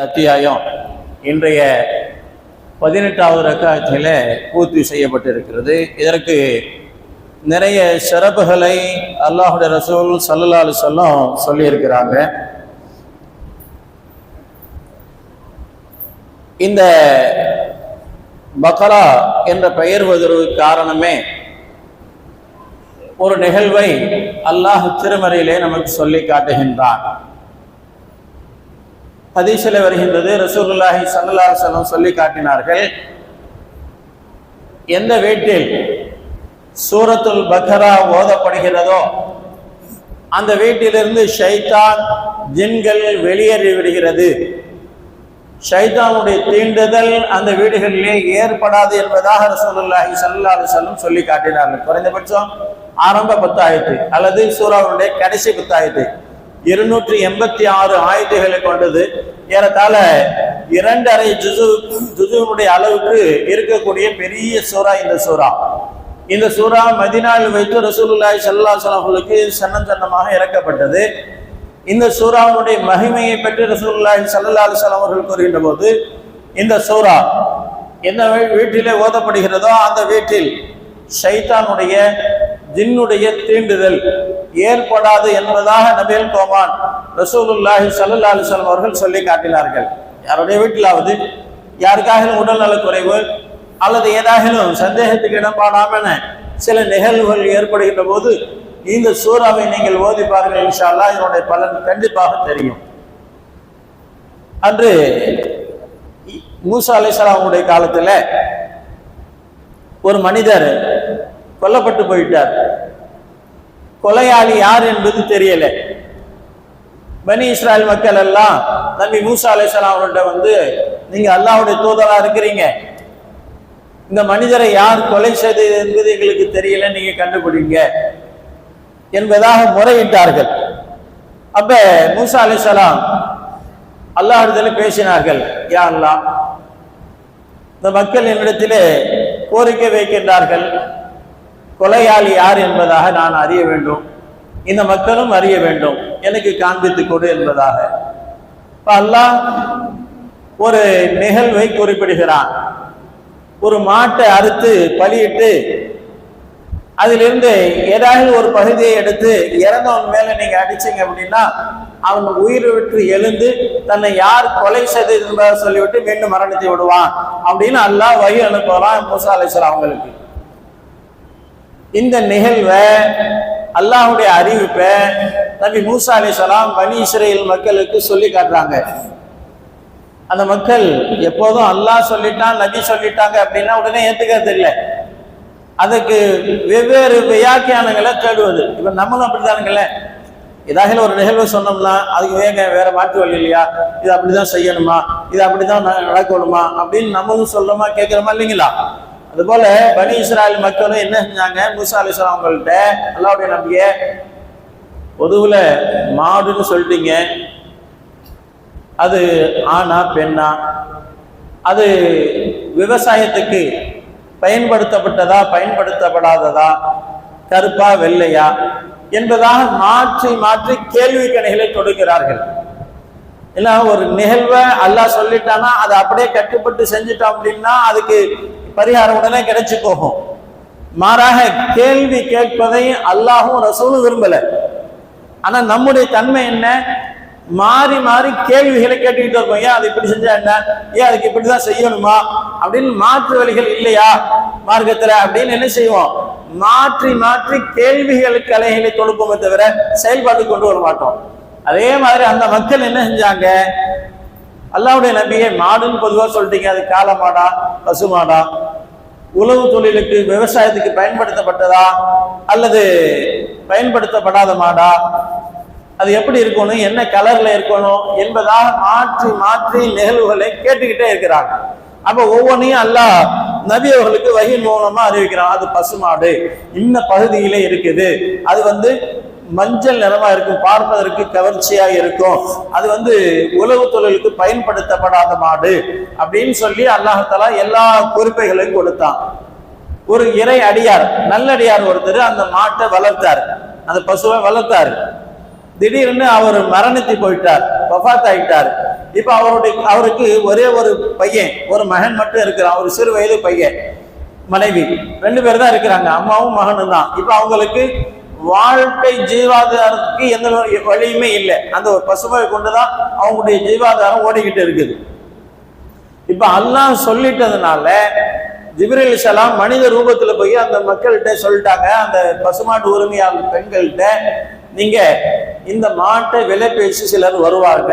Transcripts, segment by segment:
அத்தியாயம். இன்றைய பதினெட்டாவது ரக்காயத்தில் பூர்த்தி செய்யப்பட்டிருக்கிறது. இதற்கு நிறைய சிறப்புகளை அல்லாஹுடைய ரசூல் சல்லல்லா அலுவலம் சொல்லியிருக்கிறாங்க. இந்த பக்ரா என்ற பெயர் வருவதற்கு காரணமே ஒரு நிகழ்வை அல்லாஹ் திருமறையிலே நமக்கு சொல்லி காட்டுகின்றான். ஹதீஸில் வருகின்றது ரசூலுல்லாஹி ஸல்லல்லாஹு செல்லம் சொல்லி காட்டினார்கள் எந்த வீட்டில் சூரத்துல் பக்ரா ஓதப்படுகிறதோ அந்த வீட்டிலிருந்து ஷைத்தான் ஜின்கள் வெளியேறி விடுகிறது. ஷைத்தானுடைய தீண்டுதல் அந்த வீடுகளிலே ஏற்படாது என்பதாக ரசூலுல்லாஹி ஸல்லல்லாஹு அலைஹி சொல்லி காட்டினார்கள். குறைந்தபட்சம் ஆரம்ப பத்தாயிரத்து அல்லது சூறாவுடைய கடைசி பத்தாயிரத்து இருநூற்றி எண்பத்தி ஆறு ஆயுதங்களை கொண்டது. ஏறத்தாழ இரண்டரை ஜுசு ஜுசுனுடைய அளவுக்கு இருக்கக்கூடிய பெரிய சூறா இந்த சூறா. இந்த சூறா மதினாவில் வைத்து ரசூலுல்லாய் சல்லா சலாஹுலுக்கு வஸல்லுக்கு சன்னம் சன்னமாக இறக்கப்பட்டது. இந்த சூறாவுடைய மகிமையை பற்றி ரசூலுல்லாய் சல்லா அலுவலாம் அவர்கள் கூறுகின்ற போது இந்த சூறா எந்த வீட்டிலே ஓதப்படுகிறதோ அந்த வீட்டில் ஷைத்தானுடைய ஜின்னுடைய தீண்டுதல் ஏற்படாது என்பதாக நபிகள் கோமான் ரசூலுல்லாஹி சல்லா அலிஸ்லாம் அவர்கள் சொல்லி காட்டினார்கள். யாருடைய வீட்டிலாவது யாருக்காகிலும் உடல்நலக் குறைவு அல்லது ஏதாகிலும் சந்தேகத்துக்கு இடம்பாடாமன சில நிகழ்வுகள் ஏற்படுகின்ற போது இந்த சூறாவை நீங்கள் ஓதி பாருங்கள் இன்ஷால்லா இதனுடைய பலன் கண்டிப்பாக தெரியும். அன்று மூசா அலைஹிஸ்ஸலாமுடைய காலத்தில் ஒரு மனிதர் கொல்லப்பட்டு போயிட்டார். கொலையாளி யார் என்பது தெரியல. பனி இஸ்ராயல் மக்கள் எல்லாம் நம்பி மூசா அலிஸ்லாம் அவர்கிட்ட வந்து நீங்க அல்லாவுடைய தூதரா இருக்கிறீங்க. இந்த மனிதரை யார் கொலை செய்தது என்பது எங்களுக்கு தெரியல நீங்க கண்டுபிடிங்க. என்பதாக முறையிட்டார்கள். அப்ப மூசா அலிசலாம் அல்லாஹிடத்தில் பேசினார்கள் யா அல்லா இந்த மக்கள் என்னிடத்திலே கோரிக்கை வைக்கின்றார்கள். கொலையாளி யார் என்பதாக நான் அறிய வேண்டும். இந்த மக்களும் அறிய வேண்டும். எனக்கு காண்பித்து கொடு என்பதாக. இப்போ அல்லாஹ் ஒரு நிகழ்வை குறிப்பிடுகிறான். ஒரு மாட்டை அறுத்து பலியிட்டு அதிலிருந்து ஏதாவது ஒரு பகுதியை எடுத்து இறந்தவன் மேல நீங்க அடிச்சீங்க அப்படின்னா அவன் உயிர் விட்டு எழுந்து தன்னை யார் கொலை செய்தது என்பதை சொல்லிவிட்டு மீண்டும் மரணித்து விடுவான் அப்படின்னு அல்லாஹ் வழி அனுப்புறான் மூசா அலைஹிஸ்ஸலாம் அவங்களுக்கு இந்த நிகழ்வை அல்லாஹுடைய அறிவிப்பை நபி மூசா அலைஹிஸ்ஸலாம் பனி இஸ்ரேல் மக்களுக்கு சொல்லி காட்டுறாங்க. அந்த மக்கள் எப்போதும் அல்லாஹ் சொல்லிட்டான் நபி சொல்லிட்டாங்க அப்படின்னா உடனே ஏத்துக்கிறது இல்லை. அதுக்கு வெவ்வேறு வியாக்கியானங்களை தேடுவது. இப்போ நம்மளும் அப்படித்தானுங்களே. ஏதாவது ஒரு நிகழ்வு சொன்னோம்னா அதுக்கு வேக வேற மாற்று வழி இல்லையா? இது அப்படிதான் செய்யணுமா? இது அப்படிதான் ந- நடக்கணுமா? அப்படின்னு நம்மளும் சொல்றோமா கேட்கிறோமா இல்லைங்களா? அதுபோல பனி இஸ்ராயல் மக்களும் என்ன செஞ்சாங்க? மூசா அலிஸ்லாம் அவங்கள்ட்ட அல்லாவுடைய நம்பிக்கை பொதுவில் மாடுன்னு சொல்லிட்டீங்க. அது ஆணா பெண்ணா? அது விவசாயத்துக்கு பயன்படுத்தப்பட்டதா பயன்படுத்தப்படாததா? கருப்பா வெள்ளையா? என்பதாக மாற்றி மாற்றி கேள்வி கணைகளை தொடுக்கிறார்கள். இல்ல ஒரு நிகழ்வை அல்லாஹ் சொல்லிட்டானா அதை அப்படியே கட்டுப்பட்டு செஞ்சுட்டோம் அப்படின்னா அதுக்கு பரிகாரம் உடனே கிடைச்சு போகும். மாறாக கேள்வி கேட்பதை அல்லாஹும் ரசூலும் விரும்பல. ஆனா நம்முடைய தன்மை என்ன? மாறி மாறி கேள்விகளை கேட்டுக்கிட்டு இருக்கோம். ஏன் அது இப்படி செஞ்சா என்ன? ஏன் அதுக்கு இப்படிதான் செய்யணுமா? அப்படின்னு மாற்று வழிகள் இல்லையா? மார்க்கத்துல அப்படின்னு என்ன செய்வோம்? மாற்றி மாற்றி கேள்விகளுக்கு அலைகளை தொழுப்போமே தவிர செயல்பாட்டு கொண்டு வர மாட்டோம். அதே மாதிரி அந்த மக்கள் என்ன செஞ்சாங்க? அல்லாவுடைய நபியை மாடுன்னு பொதுவாக சொல்லிட்டீங்க அது காளை மாடா பசு மாடா உழவு தொழிலுக்கு விவசாயத்துக்கு பயன்படுத்தப்பட்டதா? அல்லது பயன்படுத்தப்படாத மாடா? அது எப்படி இருக்கணும்? என்ன கலர்ல இருக்கணும்? என்பதாக மாற்றி மாற்றி நிகழ்வுகளை கேட்டுக்கிட்டே இருக்கிறாங்க. அப்ப ஒவ்வொன்றையும் அல்லாஹ் நபி அவர்களுக்கு வகையின் மூலமா அறிவிக்கிறான். அது பசுமாடு. இந்த பகுதியிலே இருக்குது. அது வந்து மஞ்சள் நிறமா இருக்கும் பார்ப்பதற்கு கவர்ச்சியா இருக்கும். அது வந்து உழவு தொழிலுக்கு பயன்படுத்தப்படாத மாடு அப்படின்னு சொல்லி அல்லாஹாலா எல்லா பொறுப்பைகளையும் கொடுத்தான். ஒரு இறை அடியார் நல்லடியார் ஒருத்தர் அந்த மாட்டை வளர்த்தார். அந்த பசுவை வளர்த்தார். திடீர்னு அவர் மரணித்து போயிட்டார் வஃபாத் ஆயிட்டார் இப்ப அவருடைய அவருக்கு ஒரே ஒரு பையன் ஒரு மகன் மட்டும் இருக்கிறான் ஒரு சிறு வயது பையன் மனைவி. ரெண்டு பேர் தான் இருக்கிறாங்க அம்மாவும் மகனும் தான் இப்ப அவங்களுக்கு வாழ்க்கை ஜீவாதாரத்துக்கு எந்த வழியுமே இல்லை. அந்த ஒரு பசுமையை கொண்டுதான் அவங்களுடைய ஜீவாதாரம் ஓடிக்கிட்டு இருக்குது. இப்ப அல்லாஹ் சொல்லிட்டதுனால ஜிப்ரீல் சலாம் மனித ரூபத்துல போய் அந்த மக்கள்கிட்ட சொல்லிட்டாங்க அந்த பசுமாட்டு உரிமையாளர் பெண்கள்கிட்ட நீங்க இந்த மாட்டை விலை பேசி சிலர் வருவாங்க.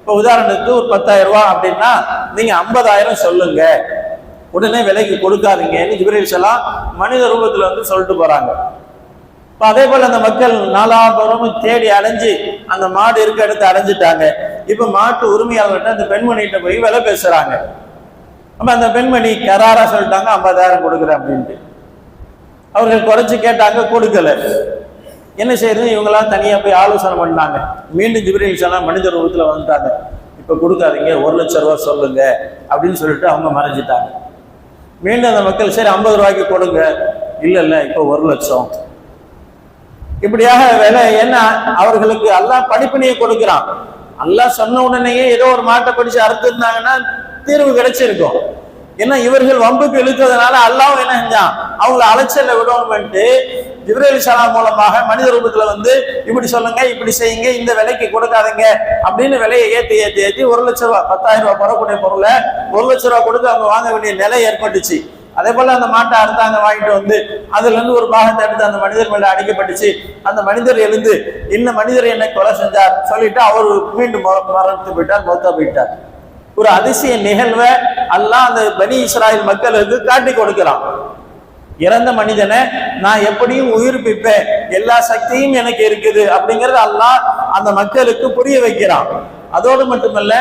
இப்ப உதாரணத்துக்கு ஒரு பத்தாயிரம் ரூபாய் அப்படின்னா நீங்க ஐம்பதாயிரம் சொல்லுங்க. உடனே விலைக்கு கொடுக்காதீங்கன்னு ஜிப்ரீல் சலாம் மனித ரூபத்துல வந்து சொல்லிட்டு போறாங்க. இப்போ அதே போல அந்த மக்கள் நாலாபுரமும் தேடி அலைஞ்சு அந்த மாடு இருக்க இடத்த அடைஞ்சிட்டாங்க இப்ப மாட்டு உரிமையாளர்கிட்ட அந்த பெண்மணிகிட்ட போய் விலை பேசுறாங்க. அப்ப அந்த பெண்மணி கராரா சொல்லிட்டாங்க ஐம்பதாயிரம் கொடுக்குறேன் அப்படின்ட்டு. அவர்கள் குறைச்சு கேட்டாங்க கொடுக்கல. என்ன செய்யறது இவங்கெல்லாம் தனியா போய் ஆலோசனை பண்ணாங்க. மீண்டும் ஜிப்ரீல் சலாம் மனித ரூபத்துல வந்துட்டாங்க. இப்ப கொடுக்காதீங்க ஒரு லட்சம் ரூபா சொல்லுங்க அப்படின்னு சொல்லிட்டு அவங்க மறைஞ்சிட்டாங்க. மீண்டும் அந்த மக்கள் சரி ஐம்பது ரூபாய்க்கு கொடுங்க. இல்ல இல்ல இப்ப ஒரு லட்சம். இப்படியாக வேலை என்ன? அவர்களுக்கு அல்லாஹ் படிப்பினையை கொடுக்கிறான். அல்லாஹ் சொன்ன உடனேயே ஏதோ ஒரு மாட்டை படிச்சு அறுத்திருந்தாங்கன்னா தீர்வு கிடைச்சிருக்கும். ஏன்னா இவர்கள் வம்புக்கு இழுக்கிறதுனால அல்லாவும் என்ன செஞ்சான்? அவங்கள அலைச்சல்ல விடணும்ட்டு ஜிப்ரேல் சலாம் மூலமாக மனித ரூபத்துல வந்து இப்படி சொல்லுங்க இப்படி செய்யுங்க இந்த விலைக்கு கொடுக்காதீங்க அப்படின்னு விலையை ஏத்தி ஏத்தி ஏத்தி ஒரு லட்ச ரூபாய் பத்தாயிரம் ரூபாய் பெறக்கூடிய பொருளை ஒரு லட்ச ரூபாய் கொடுத்து அவங்க வாங்க வேண்டிய நிலை ஏற்பட்டுச்சு. அதே போல அந்த மாட்டை அறுத்தாங்க வாங்கிட்டு வந்து அதுல இருந்து ஒரு பாகத்தை எடுத்து அந்த மனிதர் மேல அடிக்கப்பட்டுச்சு. அந்த மனிதர் எழுந்து இந்த மனிதர் என்னை கொலை செஞ்சார் சொல்லிட்டு அவர் மீண்டும் மரணத்து போயிட்டார் மொத்தா போயிட்டார். ஒரு அதிசய நிகழ்வை அல்லாஹ் அந்த பனி இஸ்ராயல் மக்களுக்கு காட்டி கொடுக்கிறான். இறந்த மனிதனை நான் எப்படியும் உயிர்ப்பிப்பேன் எல்லா சக்தியும் எனக்கு இருக்குது அப்படிங்கறது அல்லாஹ் அந்த மக்களுக்கு புரிய வைக்கிறான். அதோடு மட்டுமல்ல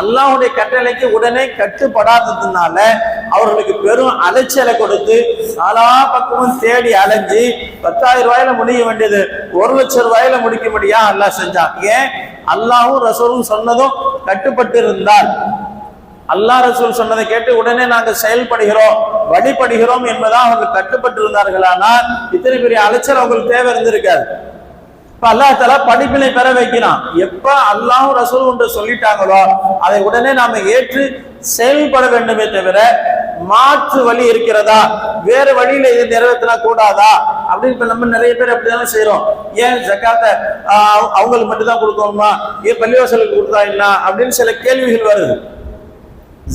அல்லாஹுடைய கட்டளைக்கு உடனே கட்டுப்படாததுனால அவர்களுக்கு பெரும் அலைச்சலை கொடுத்து நாலா பக்கமும் தேடி அலைஞ்சு பத்தாயிரம் ரூபாயில முடிய வேண்டியது ஒரு லட்சம் ரூபாயில முடிக்க முடியா அல்லாஹ் செஞ்சான். ஏன்? அல்லாஹும் ரசூலும் சொன்னதும் கட்டுப்பட்டு இருந்தால் அல்லாஹ் ரசூல் சொன்னதை கேட்டு உடனே நாங்கள் செயல்படுகிறோம் வழிபடுகிறோம் என்பதாக அவர்கள் கட்டுப்பட்டு இருந்தார்களானால் இத்தனை பெரிய அலைச்சல் அவங்களுக்கு தேவை இருந்திருக்காது. இப்ப அல்லாஹ் தலா படிப்பினை பெற வைக்கிறான். எப்ப அல்லாஹும் ரசூல் ஒன்று சொல்லிட்டாங்களோ அதை உடனே நாம ஏற்று செயல்பட வேண்டுமே தவிர மாற்று வழி இருக்கிறதா? வேற வழியில இது நிறைவேற்றினா கூடாதா அப்படின்னு இப்ப நம்ம நிறைய பேர் அப்படிதானே செய்யறோம் ஏன் ஜக்காத்த அவங்களுக்கு மட்டும்தான் கொடுக்கணுமா? ஏன் பள்ளிவாசலுக்கு கொடுத்தா என்ன? அப்படின்னு சில கேள்விகள் வருது.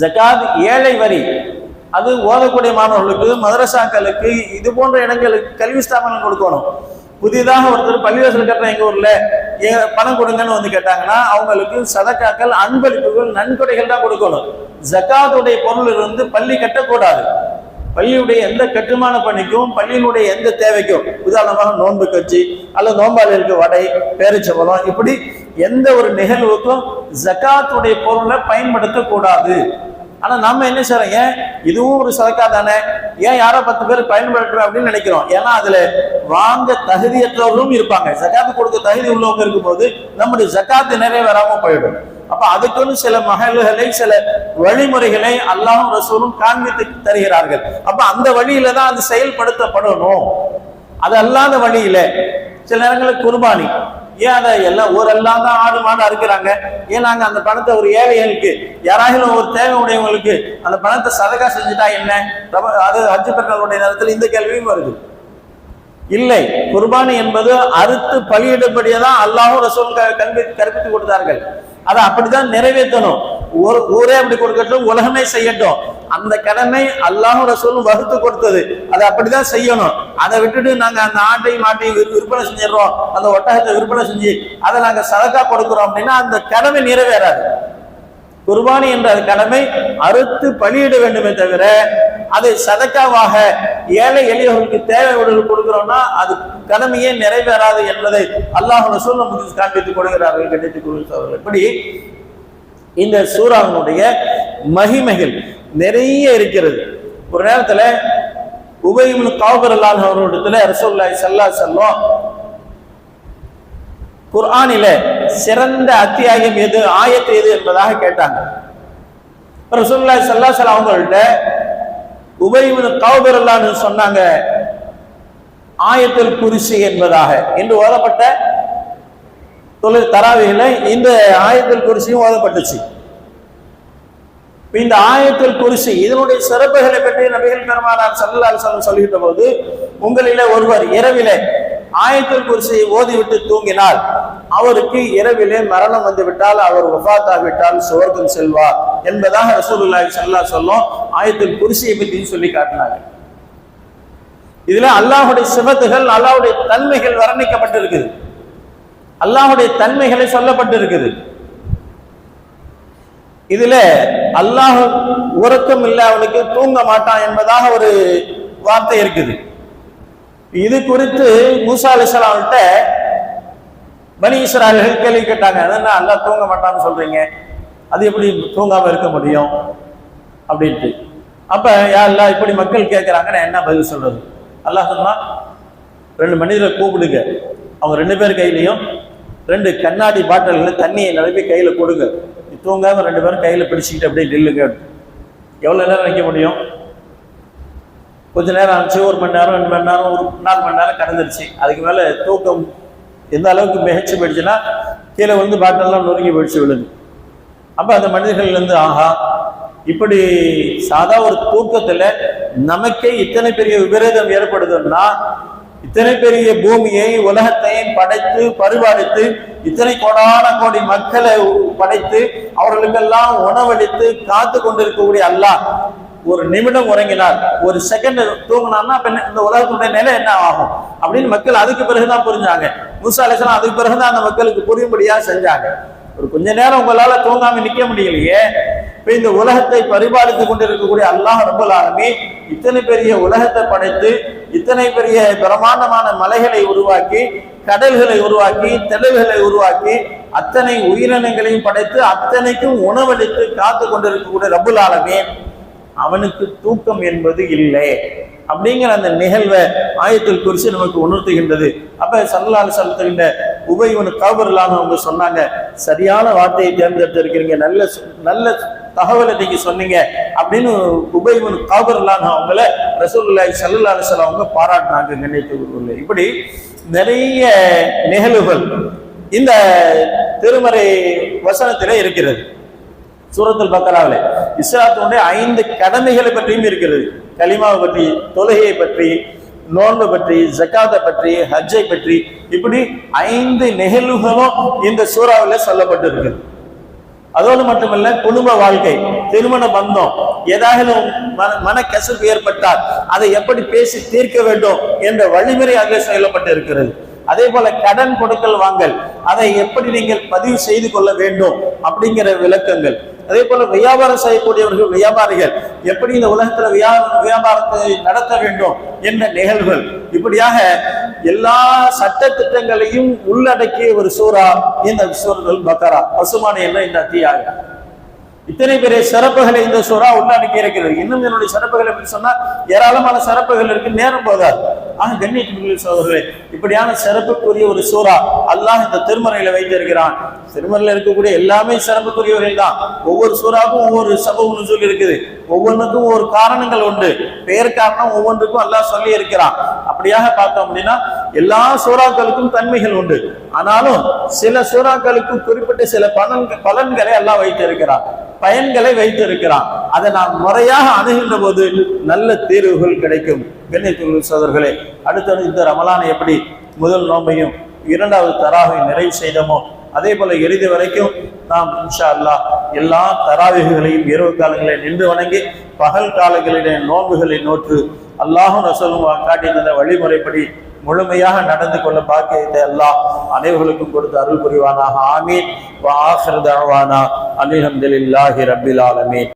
ஜகாத் ஏழை வரி. அது ஓதக்கூடிய மாணவர்களுக்கு மதரசாக்களுக்கு இது போன்ற இடங்களுக்கு கல்வி ஸ்தாபனம் கொடுக்கணும். புதிதாக ஒருத்தர் பள்ளிவாசல் கட்டுற எங்க ஊர்ல பணம் கொடுங்கன்னு வந்து கேட்டாங்கன்னா அவங்களுக்கு சதக்காக்கள் அன்பளிப்புகள் நன்கொடைகள் தான் கொடுக்கணும். ஜக்காத்துடைய பொருள் இருந்து பள்ளி கட்டக்கூடாது. பள்ளியுடைய எந்த கட்டுமான பணிக்கும் பள்ளியினுடைய எந்த தேவைக்கும் உதாரணமாக நோன்பு கட்சி அல்லது நோம்பாளிகளுக்கு வடை பேரிச்சம்பழம் இப்படி எந்த ஒரு நிகழ்வுக்கும் ஜக்காத்துடைய பொருளை பயன்படுத்தக்கூடாது. ஆனா நம்ம என்ன செய்யறோம் ஏன்? இதுவும் ஒரு சதக்கா தானே? ஏன் யாரோ பத்து பேர் பயன்படுத்துறோம் அப்படின்னு நினைக்கிறோம். ஏன்னா அதுல வாங்க தகுதியற்றவர்களும் இருப்பாங்க. ஜக்காத்து கொடுக்க தகுதி உள்ளவங்க இருக்கும்போது நம்முடைய ஜக்காத்து நிறைவேறாம போயிடும். அப்ப அதுக்குன்னு சில மகள்களை சில வழிமுறைகளை அல்லாவும் ரசூலும் காண்பித்து தருகிறார்கள். அப்ப அந்த வழியில தான் அது செயல்படுத்தப்படணும். அது அல்லாத வழியில. சில நேரங்களில் குர்பானி. ஏன் அதை எல்லாம் ஊரெல்லாம் தான் ஆடு மாடு அறுக்கிறாங்க. ஏன் நாங்கள் அந்த பணத்தை ஒரு ஏழைகளுக்கு யாராவது ஒரு தேவை உடையவங்களுக்கு அந்த பணத்தை சதகா செஞ்சுட்டா என்ன? அது ஹஜ்ஜு பெற்றோருடைய நேரத்தில் இந்த கேள்வியும் வருது. இல்லை குர்பானி என்பது அறுத்து பலியிடப்படியதான் அல்லாஹும் ரசூல் கல்வி கற்பித்து கொடுத்தார்கள். அதை அப்படிதான் நிறைவேற்றணும். ஊரே அப்படி கொடுக்கட்டும் உலகமே செய்யட்டும். அந்த கடமை அல்லாஹும் ரசூலும் வகுத்து கொடுத்தது. அதை அப்படிதான் செய்யணும். அதை விட்டுட்டு நாங்க அந்த ஆட்டையும் மாட்டையும் விற்பனை செஞ்சிடறோம். அந்த ஒட்டகத்தை விற்பனை செஞ்சு அதை நாங்க சதக்கா கொடுக்கிறோம் அப்படின்னா அந்த கடமை நிறைவேறாது. குர்பானி என்ற கடமை அறுத்து பலியிட வேண்டுமே தவிர அதை சதக்காவாக ஏழை எளியவர்களுக்கு தேவையுடன் கொடுக்கிறோம்னா அது கடமையே நிறைவேறாது என்பதை அல்லாஹ் ரசூல் நமக்கு காண்பித்துக் கொடுக்கிறார்கள் கண்டித்துக் கொள்கிறவர்கள் இப்படி இந்த சூறாவினுடைய மகிமைகள் நிறைய இருக்கிறது. ஒரு நேரத்துல உபயமுன் காபர் அல்லாஹ் அவர்களிடத்துல ரசூல்லாய் சல்லா செல்லும் குர்ஆனில சிறந்த அத்தியாயம் எது ஆயத்து எது என்பதாக கேட்டாங்க. ரசோல்லாய் சல்லா அலைஹி அவங்கள்ட்ட உபைபின் அல்லான்னு சொன்னாங்க ஆயத்தில் குரிசி என்பதாக என்று ஓதப்பட்ட தொழில் தராவிகளை இந்த ஆயத்தில் குறிசியும் ஓதப்பட்டுச்சு இந்த ஆயத்தில் குரிசி இதனுடைய சிறப்புகளை பற்றி நபிகள் பெருமானார் சல்லல்லாஹு அலைஹி சொல்கின்ற போது உங்களிலே ஒருவர் இரவிலே ஆயத்தில் குரிசியை ஓதிவிட்டு தூங்கினால் அவருக்கு இரவிலே மரணம் வந்துவிட்டால் அவர் ஒஃபாத்தாகிவிட்டால் சுவர்க்கம் செல்வார் என்பதாக ரசூலுல்லாஹி சல்லா சொல்லும் ஆயத்தில் குறிசியை பற்றி சொல்லி காட்டினாங்க. இதுல அல்லாஹுடைய சிவத்துகள் அல்லாஹுடைய தன்மைகள் வர்ணிக்கப்பட்டிருக்குது. அல்லாஹுடைய தன்மைகளை சொல்லப்பட்டு இருக்குது இதுல அல்லாஹ் உறக்கம் இல்லை அவனுக்கு தூங்க மாட்டான் என்பதாக ஒரு வார்த்தை இருக்குது. இது குறித்து மூசா அலிஸ்லாம்கிட்ட பனி இஸ்ராயல்கள் கேள்வி கேட்டாங்க. அது அல்லாஹ் தூங்க மாட்டான்னு சொல்றீங்க? அது எப்படி தூங்காம இருக்க முடியும்? அப்படின்ட்டு. அப்ப யா அல்லா இப்படி மக்கள் கேட்கிறாங்க நான் என்ன பதில் சொல்றது? அல்லாஹ் சொன்னா ரெண்டு மனிதரை கூப்பிடுங்க. அவங்க ரெண்டு பேர் கையிலையும் ரெண்டு கண்ணாடி பாட்டில்ல தண்ணியை நிரப்பி கையில் கொடுங்க. தூங்காம ரெண்டு பேரும் கையில் பிடிச்சிக்கிட்டு அப்படியே நில்லுங்க. எவ்வளோ நேரம் நிற்க முடியும்? கொஞ்ச நேரம் ஆச்சு ஒரு மணி நேரம் ரெண்டு மணி நேரம் ஒரு நாலு மணி நேரம் கடந்துருச்சு. அதுக்கு மேலே தூக்கம் எந்த அளவுக்கு மிகச்சு போயிடுச்சுன்னா கீழே வந்து பாட்டிலெலாம் நொறுங்கி போயிடுச்சு விழுது அப்போ அந்த மனிதர்கள்லேருந்து ஆஹா இப்படி சாதா ஒரு தூக்கத்தில் நமக்கே இத்தனை பெரிய விபரீதம் ஏற்படுதுன்னா இத்தனை பெரிய பூமியை உலகத்தையும் படைத்து பருவடைத்து இத்தனை கோடான கோடி மக்களை படைத்து அவர்களுக்கெல்லாம் உணவளித்து காத்து கொண்டிருக்கக்கூடிய அல்லாஹ் ஒரு நிமிடம் உறங்கினார். ஒரு செகண்ட் தூங்கினார்னா அப்ப இந்த உலகத்துடைய நிலை என்ன ஆகும்? அப்படின்னு மக்கள் அதுக்கு பிறகுதான் புரிஞ்சாங்க. முசா அலிஸ்லாம் அதுக்கு பிறகுதான் அந்த மக்களுக்கு புரியும்படியா செஞ்சாங்க. ஒரு கொஞ்ச நேரம் உங்களால தூங்காம நிக்க முடியலையே. இப்போ இந்த உலகத்தை பரிபாலித்துக் கொண்டிருக்கக்கூடிய அல்லாஹ் ரப்பல் இத்தனை பெரிய உலகத்தை படைத்து இத்தனை பெரிய பிரமாண்டமான மலைகளை உருவாக்கி கடல்களை உருவாக்கி தெளிவுகளை உருவாக்கி அத்தனை உயிரினங்களையும் படைத்து அத்தனைக்கும் உணவளித்து காத்து கொண்டிருக்கக்கூடிய ரபுல் ஆலமே அவனுக்கு தூக்கம் என்பது இல்லை. அப்படிங்கிற அந்த நிகழ்வை ஆயத்தில் குறித்து நமக்கு உணர்த்துகின்றது. அப்ப சல்லால் செலுத்துகின்ற உபயவனு காபர்லான்னு அவங்க சொன்னாங்க சரியான வார்த்தையை தேர்ந்தெடுத்திருக்கிறீங்க நல்ல நல்ல தகவலை நீங்க சொன்னீங்க அப்படின்னு உபயவனு காபர்லான் அவங்கள ரசூல்லாய் சல்லா அலைஹி அவங்க பாராட்டினாங்க கண்ணியத்துக்குள்ள இப்படி நிறைய நிகழ்வுகள் இந்த திருமறை வசனத்திலே இருக்கிறது. சூரத்தில் பக்கராவில். இஸ்லாத்தினுடைய ஐந்து கடமைகளை பற்றியும் இருக்கிறது. கலிமாவை பற்றி தொழுகையை பற்றி நோன்பை பற்றி ஜக்காத்தை பற்றி ஹஜ்ஜை பற்றி இப்படி ஐந்து நிகழ்வுகளும் இந்த சூறாவில் சொல்லப்பட்டிருக்கிறது அதோடு மட்டுமல்ல குடும்ப வாழ்க்கை திருமண பந்தம் ஏதாகிலும் மன மனக்கசப்பு ஏற்பட்டால் அதை எப்படி பேசி தீர்க்க வேண்டும் என்ற வழிமுறை அதில் சொல்லப்பட்டு இருக்கிறது அதே போல கடன் கொடுக்கல் வாங்கல் அதை எப்படி நீங்கள் பதிவு செய்து கொள்ள வேண்டும் அப்படிங்கிற விளக்கங்கள். அதே போல வியாபாரம் செய்யக்கூடியவர்கள் வியாபாரிகள் எப்படி இந்த உலகத்துல வியாபாரத்தை நடத்த வேண்டும் என்ற நிகழ்வுகள். இப்படியாக எல்லா சட்ட திட்டங்களையும் உள்ளடக்கிய ஒரு சூறா இந்த சூரல் பக்கரா. பசுமான எல்லாம் இந்த அத்தியாயம் இத்தனை பெரிய சிறப்புகளை இந்த சூறா உள்ளடக்கி இருக்கிறது. இன்னும் என்னுடைய சிறப்புகளை பற்றி சொன்னா ஏராளமான சிறப்புகள் இருக்கு நேரம் போதாது ஆக கண்ணியத்துக்குரிய சோதர்களே இப்படியான சிறப்புக்குரிய ஒரு சூறா அல்லாஹ் இந்த திருமறையில வைத்திருக்கிறான். திருமறையில இருக்கக்கூடிய எல்லாமே சிறப்புக்குரியவர்கள் தான். ஒவ்வொரு சூறாவுக்கும் ஒவ்வொரு சபம் சொல்லி இருக்குது. ஒவ்வொன்றுக்கும் ஒரு காரணங்கள் உண்டு. பெயர் காரணம் ஒவ்வொன்றுக்கும் அல்லாஹ் சொல்லி இருக்கிறான் அப்படியாக பார்த்தோம் அப்படின்னா எல்லா சூறாக்களுக்கும் தன்மைகள் உண்டு. ஆனாலும் சில சூறாக்களுக்கு குறிப்பிட்ட சில பலன் பலன்களை எல்லாம் வைத்திருக்கிறான். பயன்களை வைத்திருக்கிறான். அதை நாம் முறையாக அணுகின்ற போது நல்ல தீர்வுகள் கிடைக்கும். கண்ணியத்துக்குரிய சோதர்களே அடுத்தது இந்த ரமலானை எப்படி முதல் நோம்பையும் இரண்டாவது தராவை நிறைவு செய்தோமோ அதே போல இறுதி வரைக்கும் நாம் இன்ஷா அல்லாஹ் எல்லா தராவிகளையும் இரவு காலங்களை நின்று வணங்கி பகல் காலங்களிலே நோன்புகளை நோற்று அல்லாஹும் ரசலும் காட்டிய வழிமுறைப்படி முழுமையாக நடந்து கொள்ள பாக்கியத்தை அல்லாஹ் அனைவர்களுக்கும் கொடுத்து அருள் புரிவானாக. ஆமீன். ஆசிரதாவானா ஆஹிர் ரபில் ஆலமீன்.